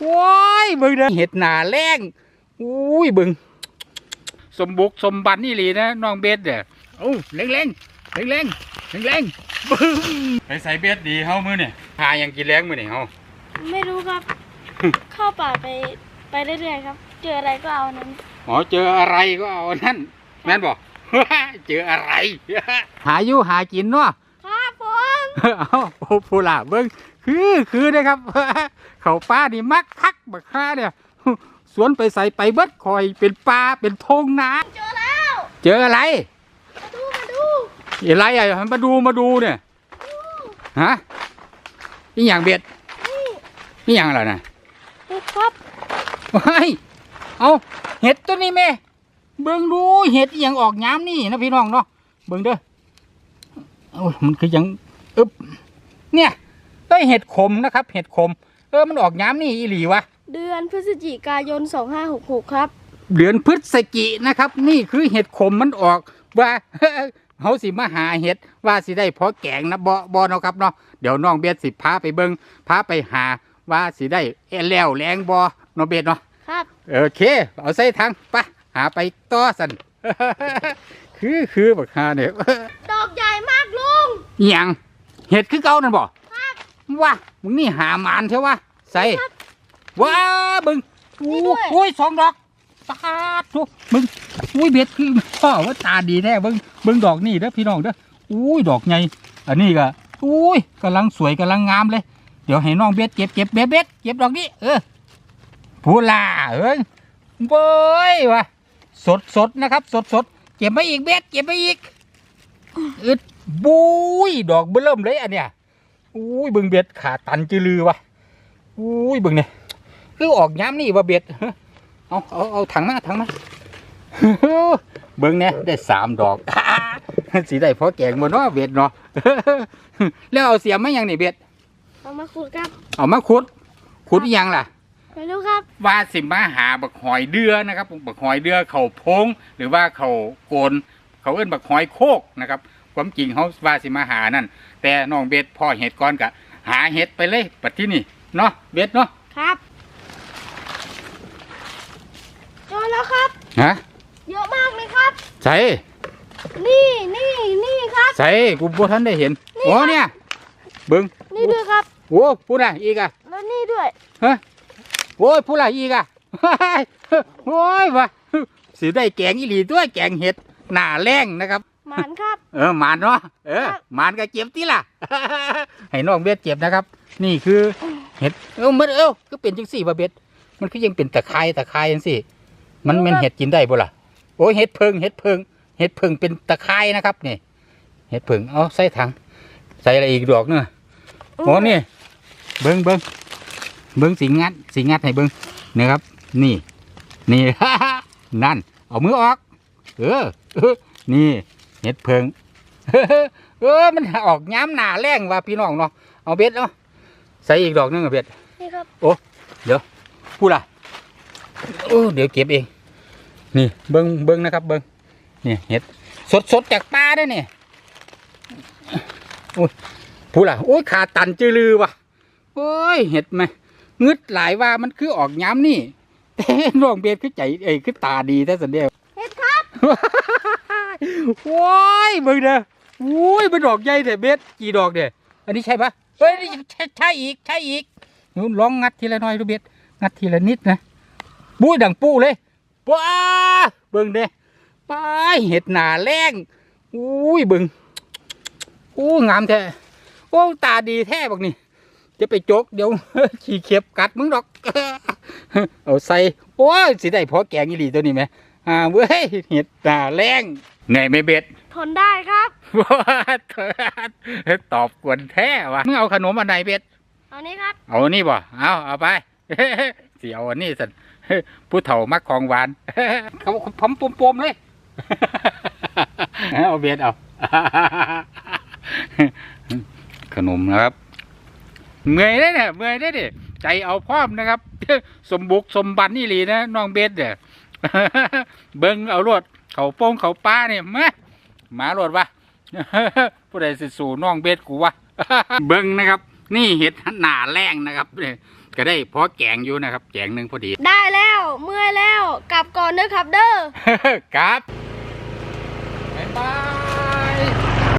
โอ้ยเบิ่งเด้อเห็ดหนาแรงอุ้ยเบิ่งสมบุกสมบันนี่หลีนะน้องเบสเด้อโอ้แรงแรงแรงแรงแรงแรงๆบึ้มไปใส่เบสดีเฮามื้อนี่หาหยังกินแรงมื้อนี่เฮาไม่รู้ครับ เข้าป่าไปไปเรื่อยๆครับ เจออะไรก็เอานั้นอ๋อเจออะไรก็เอาอันนั่นแม่นบอกเจออะไร หาอยู่หากินเนาะครับผม เอาโอ้ผู้ล่ะเบิ้งคือคือนะครับ เขาป้านี่มักคักบักค่าเนี่ยสวนไปใส่ไปเบิดคอยเป็นปลาเป็นทงนาเจอแล้ว เจออะไร มาดู มาดูอะไรอะมาดูมาดูเนี่ยฮะนี่อย่างเบ็ดนี่นี่อย่างอะไรนะเห็ดครับเฮ้ยเอาเห็ดตัวนี้แม่ เบิ่งดูเห็ดอหย่างออกย้ำนี่นะพี่น้องเนาะ เบิ่งเด้อโอ้ยมันคือหยัง อึบเนี่ยก็เห็ดขมนะครับ เห็ดขม เออมันออกย้ำนี่อีหลีวะเดือนพฤศจิกายน 2566 ครับ เดือนพฤศจินะครับ นี่คือเห็ดขมมันออกว่า เขาสิมาหาเห็ดว่าสิได้พอแกงนะบอบอเนาะครับเนาะเดี๋ยวน้องเบสสิพาไปเบิงพาไปหาว่าสิได้เอแล้วแรงบอเนาะเบสเนาะครับโอเค เอาใส่ทางไปะหาไปต่อสัน คือคือบักฮาเนี่ยดอกใหญ่มากลุงอหยัง เห็ดคือเก่านั่นบ่ครับว่ามึงนี่หามานใช่วะใส่ว้าบึงนี่ด้วยโอ้ยสองดอกปาดทุมึงอุ้ยเบ็ดคือพ่อว่าตาดีแน่เบิ้งเบิ้งดอกนี่เด้อพี่น้องเด้ออุ้ยดอกใหญ่อันนี้ก็อุ้ยกำลังสวยกำลังงามเลย เดี๋ยวให้น้องเบ็ดเก็บเก็บเบ็ดเบ็ดเก็บดอกนี้เออพูลาเอ้ยเบ้ยวะสดสดนะครับ สดสดเก็บมาอีกเบ็ดเก็บมาอีกอึด บุ้ยดอกเบิ่มเลยอันเนี้ยอุ้ยเบิ่งเบ็ดขาตันจือลือวะอุ้ยเบิ่งเนี่ยคือออกย้ำนี่ว่าเบ็ดเอาเอาเอาถังมาถังมาเบิ่งเนี่ยได้สามดอกสีได้พอแกงบนเนาะเบ็ดเนาะแล้วเอาเสียมมาอย่างนี่เบ็ดเอามาขุดครับเอามาขุดขุดอีหยังล่ะไม่รู้ครับว่าสิมาหาบักหอยเดือนะครับบักหอยเดือเขาพงหรือว่าเขาโกนเขาเอิ้นบักหอยโคกนะครับ ความจริงเขาว่าสิมาหานั่น แต่น้องเบ็ดพ่อเห็ดก่อนกะ หาเห็ดไปเลยปัดที่นี่เนาะเบ็ดเนาะครับเจอแล้วครับ ฮะเยอะมากเลยครับ ใส่นี่นี่นี่ครับ ใส่กูบ่ทันได้เห็นโอ้เนี่ยเบิ่งนี่ด้วยครับโอ้พูดอะไรอีกอะแล้วนี่ด้วยฮะโอ้ยผู้ไรอีกอะโอ้ยวะสิได้แกงอีหลีด้วยแกงเห็ดหน้าแรงนะครับ หมานครับ เออหมานเนาะเออครับหมานก็เจ็บที่ล่ะ ให้น้องเบ็ดเจ็บนะครับ นี่คือเห็ดเออมันเออก็เป็นจังสี่บะเบ็ดมันคือยังเป็นตะไคร้ตะไคร้จังสี่ มันเป็นเห็ดกินได้บ่ล่ะโอ้ยเห็ดเพิงเห็ดเพิงเห็ดเพิงเป็นตะไคร้นะครับนี่เห็ดเพิงเอาใส่ถังใส่อะไรอีกดอกเนาะโอ้นี่เบิ้งเบิ้งเบิ้งสิงัดสิงัดให้เบิ้งนะครับ นี่ นี่ นั่น เอามือออก เออเออนี่ เห็ดเพิงเออมันออกย้ำหนาแรงว่าพี่น้องเนาะเอาเบ็ดเนาะใส่อีกดอกหนึงเอาเบ็ดนี่ครับพูดล่ะโอ้เดี๋ยวเก็บเอง นี่เบิ้งเบิ้งนะครับเบิ้งนี่เห็ดสดสดๆจากป่าได้เนี่ยโอ้ยพูดล่ะโอ้ยขาตันจือลือว่ะโอ้ยเห็ดไหมงึดหลายว่ามันคือออกย้ำนี่แต่น้องเบ็ดคือใจเอ้ยคือตาดีแท้สันเดียวเห็ดครับ โอ้ยมึงเด้อโอ้ยมันดอกใหญ่แต่เบ็ดกี่ดอกเด้ออันนี้ใช่ปะเฮ้ยนี่ใช่ใช่อีกใช่อีกนู่นลองงัดทีละหน่อยดูเบ็ดงัดทีละนิดนะบุ้ยดังปูเลยป้าเบิ่งเด้ป้าเห็ดหนาแรงอุ้ยเบิ่งโอ้งามแท้โอ้ตาดีแท้บักนี่จะไปจกเดี๋ยวขี้เข็บกัดมึงดอก เอาใส่โอ้ยสิได้พอแกงอีหลีตัวนี้ไหม อ่าเว้ยเห็ดตาแรงไหนไม่เบ็ดทนได้ครับตอบกวนแท้วะมึงเอาขนมอันไหนเบ็ดเอานี้ครับ เอาอันนี่บ่เอาเอาไปสิเอาอันนี้สันผู้เฒ่ามักของหวานเขาพมปมๆเลยเอาเบ็ดเอาขนมนะครับเมื่อยได้เนี่ยเมื่อยได้ดิใจเอาพร้อมนะครับ สมบุกสมบันนี่หลีนะน้องเบ็ดเนี่ย เบิ้งเอารวดเขาโป้งเขาป้าเนี่ยมาหมารวดวะผู้ใดสิสู่น้องเบ็ดกูวะเบิ้งนะครับ นี่เห็ดหนาแรงนะครับเนี่ยก็ได้พอแกงอยู่นะครับ แกงหนึ่งพอดี ได้แล้ว เมื่อยแล้ว กลับก่อนเด้อครับเด้อ ครับ